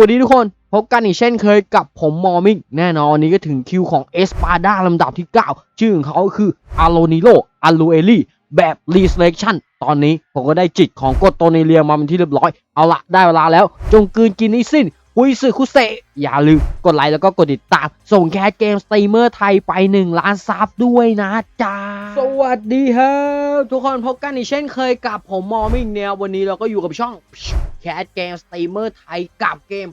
วัสดีทุกคน พบกันอีกเช่นเคยกับผมมอมิกแน่นอนวันนี้ก็ถึงคิวของเอสปาดาลำดับที่ 9 ชื่อของเขาคืออาโ o นิโ a อาลูเอลี่แบบรีเ e เลชันตอนนี้ผมก็ได้จิตของกดโตเนเลียมาเป็นที่เรียบร้อย เอาละได้เวลาแล้ว จงกืนกินให้สิ้นคุยสึคุเซอย่าลืมกดไลค์แล้วก็กดติดตาม ส่งแคสเกมสตรีมเมอร์ไทยไป 1 ล้านซับด้วยนะจ๊ะสวัสดีครับ ทุกคนพบกันอีกเช่นเคยกับผมมอมิกเนี่ยวันนี้เราก็อยู่กับช่องแคสเกมสตรีมเมอร์ไทยกับเกม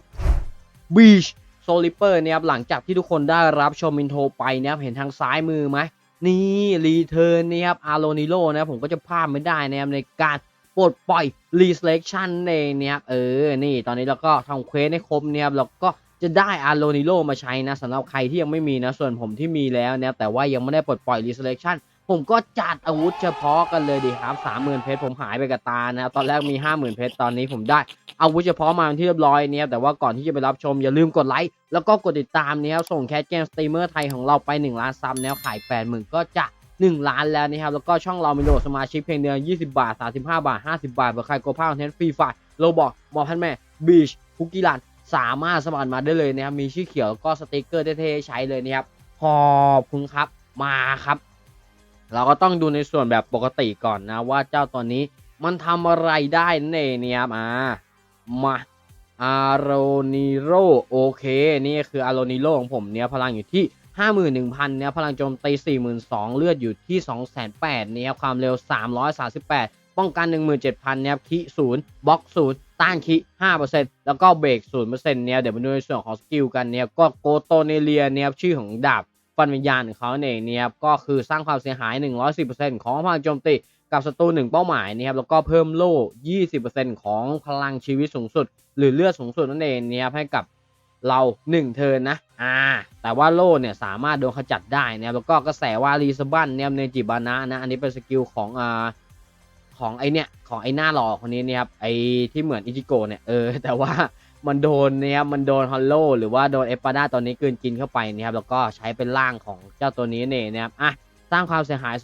Beach s o l i p e r เนี่ยครับหลังจากที่ทุกคนได้รับชมอินโทรไปเนี่ยเห็นทางซ้ายมือไหมนี่รีเทิร์นนี่ครับอาโ o นิโ a นะครับผมก็จะพลาดไม่ได้นะครับในการปลดปล่อย Reselection เองเนี่ยครับเออนี่ตอนนี้เราก็ทำเควสให้ครบเนี่ยครับแล้วก็จะได้อาโ o นิโ a มาใช้นะสำหรับใครที่ยังไม่มีนะส่วนผมที่มีแล้วเนี่ยแต่ว่ายังไม่ได้ปลดปล่อย Reselection ผมก็จัดอาวุธเฉพาะกันเลยดีครับสามหมื่นเพชรผมหายไปกับตานะครับตอนแรกมีห้าหมื่นเพชรตอนนี้ผมได้อาวุธเฉพาะมาเป็นที่เรียบร้อยเนี่ยแต่ว่าก่อนที่จะไปรับชมอย่าลืมกดไลค์แล้วก็กดติดตามเนี่ยส่งแคสเกมสตรีมเมอร์ไทยของเราไป1ล้านซับแล้วขาย8 0,000ก็จะ1 ล้านแล้วนะครับแล้วก็ช่องเรามีโหลดสมาชิกเพียงเดือน20 บาท 35 บาท 50 บาทเผื่อใครโกลพาคอนเทนต์ฟรีไฟโลบอกมอพันแม่บีชคุกกี้รันสามารถสมัครมาได้เลยนะครับมีชื่อเขียวแล้วก็สติกเกอร์เท่ๆใช้เลยนะครับขอบคุณครับมาครับ เราก็ต้องดูในส่วนแบบปกติก่อนนะว่าเจ้าตัวนี้มันทำอะไรได้นั่นเนี่ยครับอ่ามาอาโรนิโรโอเค นี่คืออาโรนิโรของผมเนี่ยพลังอยู่ที่ 51,000เนี่ยพลังโจมตี 42,000 เลือดอยู่ที่ 208,000เนี่ยความเร็ว 338 ป้องกัน 17,000เนี่ยคิศูนย์บล็อกศูนย์ต้านคิ5%แล้วก็เบรก0%เนี่ยเดี๋ยวมาดูในส่วนของสกิลกันเนี่ยก็โกโตเนเลียเนี่ยชื่อของดาบ ฟันวิญญาณของเขาเองนี่ยครับก็คือสร้างความเสียหาย 110%ของพลังโจมตีกับศัตรูหนึ่งเป้าหมายนะครับแล้วก็เพิ่มโล่ 20%ของพลังชีวิตสูงสุด หรือเลือดสูงสุดนั่นเองนี่ครับให้กับเรา 1 เทินนะอ่าแต่ว่าโล่เนี่ยสามารถโดนขจัดได้นะครับแล้วก็กระแสวารีสบันเนี่ยในจิบานะนะอันนี้เป็นสกิลของอ่าของไอเนี่ยของไอหน้าหล่อคนนี้นี่ครับไอที่เหมือนอิจิโกะเนี่ยเออแต่ว่า มันโดนเนี่ยมันโดนฮอลโลหรือว่าโดนเอปาด้าตอนนี้กลืนกินเข้าไปนะครับแล้วก็ใช้เป็นร่างของเจ้าตัวนี้เนี่ยนะครับอะสร้างความเสียหาย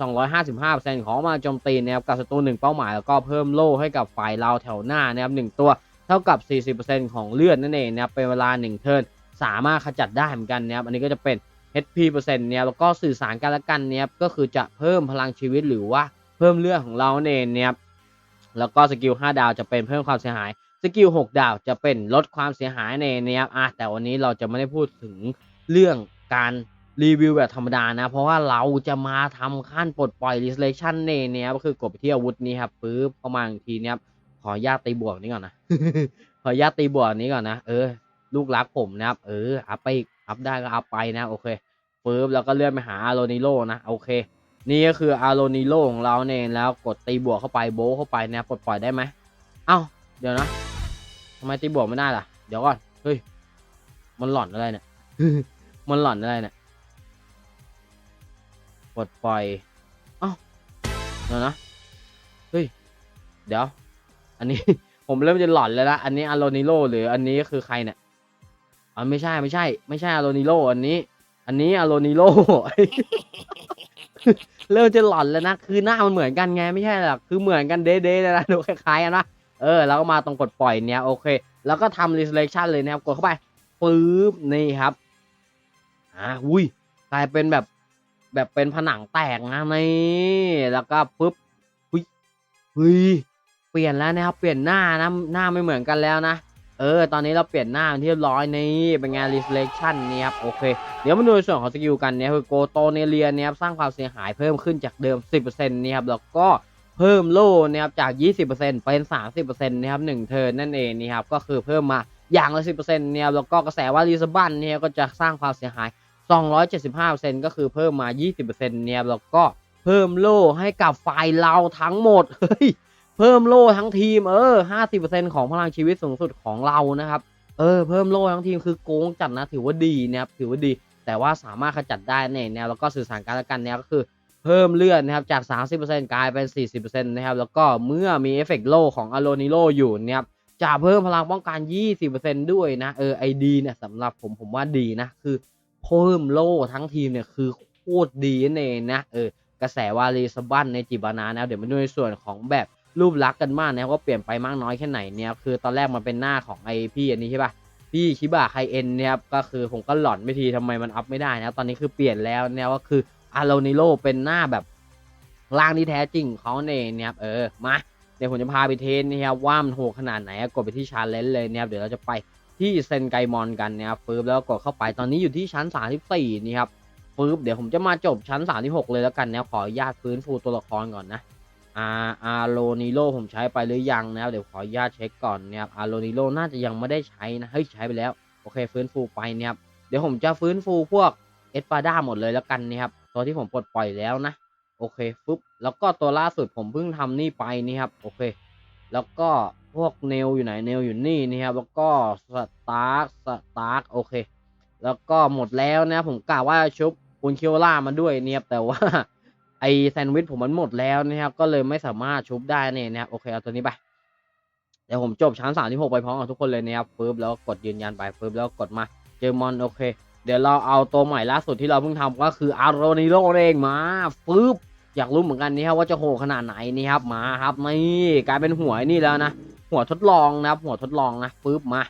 255%ของมาโจมตีนะครับกับศัตรูหนึ่งเป้าหมาย แล้วก็เพิ่มโล่ให้กับฝ่ายเราแถวหน้านะครับหนึ่งตัวเท่ากับ 40%ของเลือดนั่นเองนะครับเป็นเวลา 1 เทิร์นสามารถขจัดได้เหมือนกันนะครับอันนี้ก็จะเป็น HP เปอร์เซ็นต์เนี่ยแล้วก็สื่อสารกันละกันเนี่ยก็คือจะเพิ่มพลังชีวิตหรือว่าเพิ่มเลือดของเราเนี่ยนะครับแล้วก็สกิล 5 ดาวจะเป็นเพิ่มความเสียหาย กิล6ดาวจะเป็นลดความเสียหายในนี้ครับอะแต่วันนี้เราจะไม่ได้พูดถึงเรื่องการรีวิวแบบธรรมดานะ เพราะว่าเราจะมาทำขั้นปลดปล่อย restoration ในเนี้ยก็คือกดไปที่อาวุธนี้ครับปึ๊บเข้ามาอีกทีเนี้ยขอญาตตีบวกนี้ก่อนนะ ขอญาตตีบวกนี้ก่อนนะ เออ ลูกรักผมนะครับ เออ อัพไปอัพได้ก็อัพไปนะ โอเคปึ๊บแล้วก็เลื่อนไปหาอาโรนิโลนะ โอเค นี่ก็คืออาโรนิโลของเราเนี่ยแล้วกดตีบวกเข้าไปโบเข้าไปนะปลดปล่อยได้ไหมเอ้า เดี๋ยวนะ ทำไมตีบวกไม่ได้ล่ะ เดี๋ยวก่อน เฮ้ย มันหล่อนอะไรเนี่ย มันหล่อนอะไรเนี่ยปลดปล่อย เอ้าเดี๋ยวนะ เฮ้ย เดี๋ยว อันนี้ ผมเริ่มจะหล่อนแล้วนะ อันนี้อาโรนิโลหรืออันนี้คือใครเนี่ยอ๋อไม่ใช่ไม่ใช่ ไม่ใช่อาโรนิโลอันนี้ อันนี้อาโรนิโลเริ่มจะหล่อนแล้วนะ คือหน้ามันเหมือนกันไงไม่ใช่หรอก คือเหมือนกันเด้ๆเลยนะดูคล้ายๆกันนะ เออแล้วก็มาตรงกดปล่อยเนี่ยโอเค แล้วก็ทำ restoration เลยนะครับกดเข้าไปปึ๊บนี่ครับอ่าอุ้ยกลายเป็นแบบแบบเป็นผนังแตกนะนี่แล้วก็ปึ๊บอุ้ยอุ้ยเปลี่ยนแล้วนะครับเปลี่ยนหน้านะหน้าไม่เหมือนกันแล้วนะเออ ตอนนี้เราเปลี่ยนหน้าที่เรียบร้อยนี่เป็นงาน restoration นี่ครับโอเค เดี๋ยวมาดูในส่วนของสกิลกันเนี่ยคือโกโตเนเลียนเนี่ยครับสร้างความเสียหายเพิ่มขึ้นจากเดิม 10%เนี่ครับแล้วก็ เพิ่มโล่นะครับจาก 20%เป็น30%นะครับ1เทิร์นนั่นเองนี่ครับก็คือเพิ่มมาอย่างละ 10%เนี่ยครับแล้วก็กระแสว่ารีสบันเนี่ยก็จะสร้างความเสียหาย 275%ก็คือเพิ่มมา 20%เนี่ยครับแล้วก็เพิ่มโล่ให้กับฝ่ายเราทั้งหมดเฮ้ยเพิ่มโล่ทั้งทีมเออ 50%ของพลังชีวิตสูงสุดของเรานะครับเออเพิ่มโล่ทั้งทีมคือโกงจัดนะถือว่าดีนะครับถือว่าดี แต่ว่าสามารถขจัดได้เนี่ยแนวแล้วก็สื่อสารกันและกันเนี่ยก็คือ เพิ่มเลือดนะครับจาก 30%กลายเป็น 40%นะครับแล้วก็เมื่อมีเอฟเฟกต์โลของอโลนิโลอยู่เนี่ยครับจะเพิ่มพลังป้องกัน 20%ด้วยนะเออไอดีเนี่ยสำหรับผมผมว่าดีนะ คือเพิ่มโลทั้งทีมเนี่ยคือโคตรดีนั่นเองนะเออกระแสวารีสบันในจิบานานะเดี๋ยวมาดูในส่วนของแบบรูปลักษณ์กันมากนะว่าเปลี่ยนไปมากน้อยแค่ไหนเนี่ยคือตอนแรกมันเป็นหน้าของไอพี่อันนี้ใช่ปะพี่ชิบะไคเอ็นเนี่ยครับก็คือผมก็หลอนไม่ทีทำไมมันอัพไม่ได้นะตอนนี้คือเปลี่ยนแล้วเนี่ยก็คือ อาโ o นิโ o เป็นหน้าแบบร่างที่แท้จริงเขาเองเนี่ยครับเออมาเดี๋ยวผมจะพาไปเทสนะครับว่ามันโหดขนาดไหนกดไปที่ชาเลนจ์เลยเนี่ยครับเดี๋ยวเราจะไปที่เซนไกมอนกันนะครับปึ๊บแล้วกดเข้าไปตอนนี้อยู่ที่ชั้น 34 นี่ครับปึ๊บเดี๋ยวผมจะมาจบชั้น 36 เลยแล้วกันนะขออนุญาตฟื้นฟูตัวละครก่อนนะอาอาโลนิโลผมใช้ไปหรือยังนะครับเดี๋ยวขออนุญาตเช็คก่อนนะครับอาโลนิโลน่าจะยังไม่ได้ใช้นะเฮ้ยใช้ไปแล้วโอเคฟื้นฟูไปนะครับเดี๋ยวผมจะฟื้นฟูพวกเอสปาด้าหมดเลยแล้วกันนะครับ ตัวที่ผมปลดปล่อยแล้วนะ โอเคฟึบแล้วก็ตัวล่าสุดผมเพิ่งทำนี่ไปนี่ครับโอเค แล้วก็พวกเนลอยู่ไหนเนลอยู่นี่นี่ครับแล้วก็สตาร์สตาร์โอเค แล้วก็หมดแล้วนะผมกะว่าชุบอุนคิโอล่ามาด้วยเนี่ยแต่ว่าไอแซนด์วิชผมมันหมดแล้วนะครับ ก็เลยไม่สามารถชุบได้เนี่ยนะครับโอเคเอาตัวนี้ไปเดี๋ยวผมจบชั้นสามที่หกไปพร้อมกับทุกคนเลยนะครับปึ๊บแล้วกดยืนยันไปปึ๊บแล้วกดมาเจอมอนโอเค เดี๋ยวเราเอาตัวใหม่ล่าสุดที่เราเพิ่งทำก็คืออารโนิโรเองมาปึ๊บอยากรู้เหมือนกันนี่ครับว่าจะโหขนาดไหนนี่ครับมาครับนี่กลายเป็นหัวนี่แล้วนะหัวทดลองนะครับ หัวทดลองนะปึ๊บมา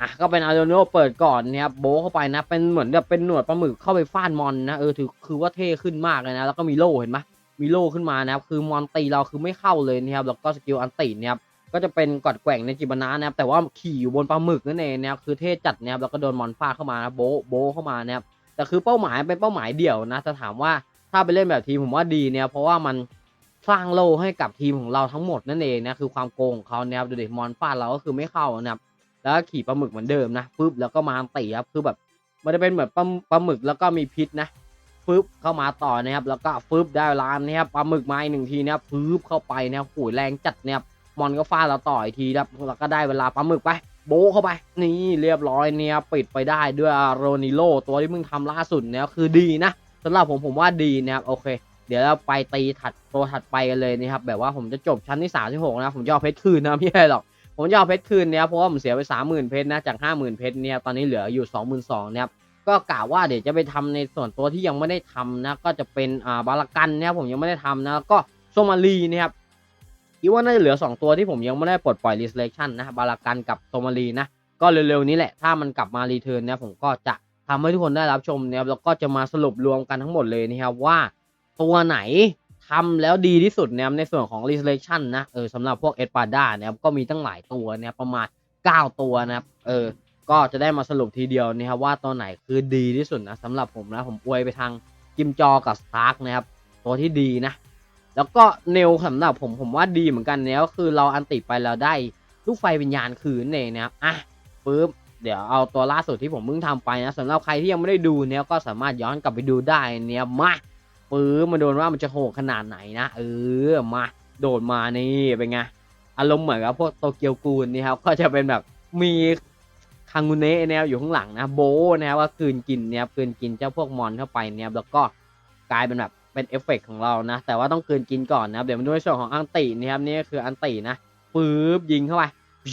อะก็เป็นอาร์โดนิโอเปิดก่อนนะครับโบเข้าไปนะเป็นเหมือนแบบเป็นหนวดปลาหมึกเข้าไปฟาดมอนนะเออถือคือว่าเท่ขึ้นมากเลยนะแล้วก็มีโล่เห็นไหมมีโล่ขึ้นมานะครับคือมอนตีเราคือไม่เข้าเลยนะครับแล้วก็สกิลอันติเนี่ยครับ ก็จะเป็นกอดแกว่งในจิบานะนะครับแต่ว่าขี่อยู่บนปลาหมึกนั่นเองนะครับคือเท่จัดนะครับแล้วก็โดนมอนฟาดเข้ามานะโบโบเข้ามานะครับแต่คือเป้าหมายเป็นเป้าหมายเดี่ยวนะจะถามว่าถ้าไปเล่นแบบทีมผมว่าดีเนี่ยเพราะว่ามันสร้างโล่ให้กับทีมของเราทั้งหมดนั่นเองนะคือความโกงของเขานะครับดูดิมอนฟาดเราก็คือไม่เข้านะครับแล้วขี่ปลาหมึกเหมือนเดิมนะปึ๊บแล้วก็มาตีครับคือแบบมันจะเป็นเหมือนปลาปลาหมึกแล้วก็มีพิษนะปึ๊บเข้ามาต่อนะครับแล้วก็ปึ๊บได้ร้านนะครับปลาหมึกมาอีกหนึ่งทีนะครับปึ๊บเข้าไปนะครับโหยแรงจัดนะครับ มอนก็ฟาดเราต่ออีกทีครับแล้วก็ได้เวลาปลาหมึกไป โบเข้าไป นี่เรียบร้อยเนี่ยปิดไปได้ด้วยโรนิโลตัวที่มึงทำล่าสุดเนี่ยคือดีนะสำหรับผมผมว่าดีนะครับโอเค เดี๋ยวเราไปตีถัดตัวถัดไปกันเลยนะครับแบบว่าผมจะจบชั้นที่สามที่หกนะผมจะเอาเพชรคืนนะพี่ใช่หรอกผมจะเอาเพชรคืนเนี่ยเพราะว่าผมเสียไปสามหมื่นเพชรนะจากห้าหมื่นเพชรเนี่ยตอนนี้เหลืออยู่สองหมื่นสองเนี่ยก็กะว่าเดี๋ยวจะไปทำในส่วนตัวที่ยังไม่ได้ทำนะก็จะเป็นอ่าบาลากันเนี่ยผมยังไม่ได้ทำนะก็โซมาลีนะครับ คิดว่าน่าจะเหลือสองตัวที่ผมยังไม่ได้ปลดปล่อยรีสเลชันนะบาลากันกับโซมาลีนะ ก็เร็วๆนี้แหละ ถ้ามันกลับมารีเทิร์นเนี่ยผมก็จะทำให้ทุกคนได้รับชมเนี่ยแล้วก็จะมาสรุปรวมกันทั้งหมดเลยนะครับว่า ตัวไหนทำแล้วดีที่สุดนะครับในส่วนของ Resurrection นะเออสำหรับพวกเอ p ปาด้านะครับก็มีตั้งหลายตัวนี่ยประมาณ 9 ตัวนะครับเออก็จะได้มาสรุปทีเดียวนะครับว่าตัวไหนคือดีที่สุดนะสำหรับผมนะผมอวยไปทางกิมจอกับสตาร์กนะครับตัวที่ดีนะ แล้วก็เนลสำหรับผมผมว่าดีเหมือนกันเนี่ยก็คือเราอันติไปเราได้ลูกไฟวิญญาณคืนเองนะครับอะปึ๊บเดี๋ยวเอาตัวล่าสุดที่ผมเพิ่งทำไปนะสำหรับใครที่ยังไม่ได้ดูเนี่ยก็สามารถย้อนกลับไปดูได้เนี่ยมาปื้อมาโดนว่ามันจะโหดขนาดไหนนะเออมาโดดมานี่เป็นไงอารมณ์เหมือนกับพวกโตเกียวกูลนี่ครับก็จะเป็นแบบมีคังุเนะแนวอยู่ข้างหลังนะโบนะครับว่าคืนกินเนี่ยคืนกินเจ้าพวกมอนเข้าไปเนี่ยแล้วก็กลายเป็นแบบ เป็นเอฟเฟกต์ของเรานะ แต่ว่าต้องคืนกินก่อนนะครับ เดี๋ยวมาดูในส่วนของอันตินะครับนี่ก็คืออันตินะปื๊บยิงเข้าไป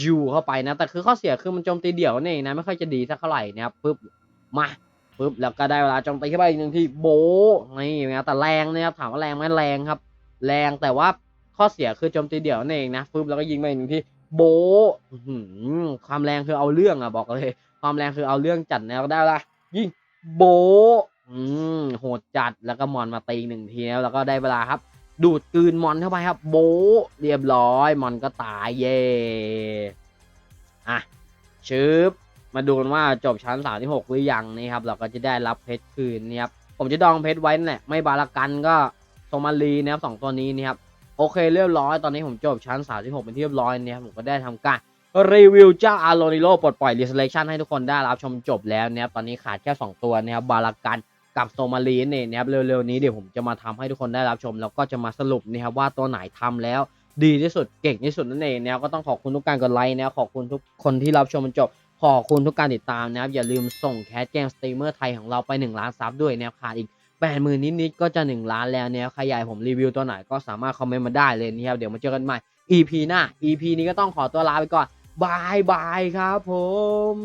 ยูเข้าไปนะ แต่คือข้อเสียคือมันโจมตีเดี่ยวนี่นะ ไม่ค่อยจะดีสักเท่าไหร่นะครับปึ๊บมาปุ๊บแล้วก็ได้เวลาโจมตีเข้าไปอีกหนึ่งที่โบนี่นะแต่แรงนะครับถามว่าแรงไหมแรงครับ แรงแต่ว่าข้อเสียคือโจมตีเดี่ยวนั่นเองนะปุ๊บแล้วก็ยิงไปอีกหนึ่งที่โบ้ความแรงคือเอาเรื่องอะบอกเลย ความแรงคือเอาเรื่องจัดแล้วได้ละยิงโบ อืมโหดจัดแล้วก็มอนมาตีอีกหนึ่งทีแล้วแล้วก็ได้เวลาครับ ดูดกืนมอนเข้าไปครับ โบเรียบร้อยมอนก็ตายเย่อะชึบมาดูกันว่าจบชั้น3ที่6หรือยังนี่ครับ เราก็จะได้รับเพชรคืนนี่ครับผมจะดองเพชรไว้นั่นแหละไม่บาลากันก็โซมาลีนะครับสองตัวนี้นี่ครับโอเคเรียบร้อยตอนนี้ผมจบชั้น3ที่6เป็นที่เรียบร้อยเนี่ยครับผมก็ได้ทำการรีวิวเจ้าอาร์โ n นิโลปลดปล่อยรีเซเลชันให้ทุกคนได้รับชมจบแล้วนะครับตอนนี้ขาดแค่ 2 ตัวนะครับบาลากัน กับโซมาลีนี่นะครับเร็วๆนี้เดี๋ยวผมจะมาทำให้ทุกคนได้รับชม แล้วก็จะมาสรุปนะครับว่าตัวไหนทำแล้วดีที่สุดเก่งที่สุดนั่นเองนะครับก็ต้องขอบคุณทุกการกดไลค์นะขอบคุณทุกคนที่รับชมจนจบ ขอบคุณทุกการติดตามนะครับอย่าลืมส่งแคสแจ้งสตรีมเมอร์ไทยของเราไป 1 ล้านซับด้วยนะครับขาดอีก8 0,000นิดๆก็จะ 1 ล้านแล้วเนี่ยใครอยากผมรีวิวตัวไหนก็สามารถคอมเมนต์มาได้เลยนะครับเดี๋ยวมาเจอกันใหม่ EP หน้า EP นี้ก็ต้องขอตัวลาไปก่อนบายบายครับผม